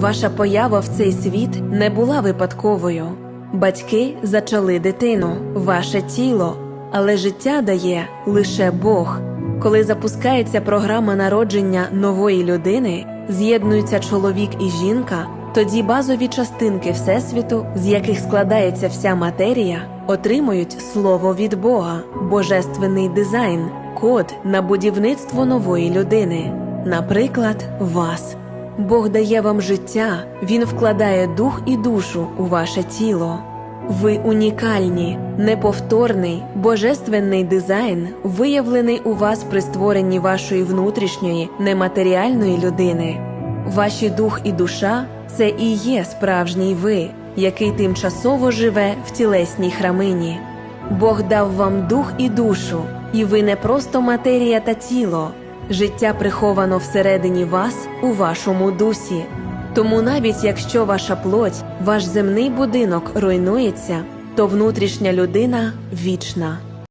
Ваша поява в цей світ не була випадковою. Батьки зачали дитину, ваше тіло, але життя дає лише Бог. Коли запускається програма народження нової людини, з'єднуються чоловік і жінка, тоді базові частинки Всесвіту, з яких складається вся матерія, отримують слово від Бога, божественний дизайн, код на будівництво нової людини, наприклад, вас. Бог дає вам життя, Він вкладає дух і душу у ваше тіло. Ви унікальні, неповторний, божественний дизайн, виявлений у вас при створенні вашої внутрішньої нематеріальної людини. Ваші дух і душа це і є справжній ви, який тимчасово живе в тілесній храмині. Бог дав вам дух і душу, і ви не просто матерія та тіло. Життя приховано всередині вас у вашому дусі. Тому навіть якщо ваша плоть, ваш земний будинок руйнується, то внутрішня людина вічна.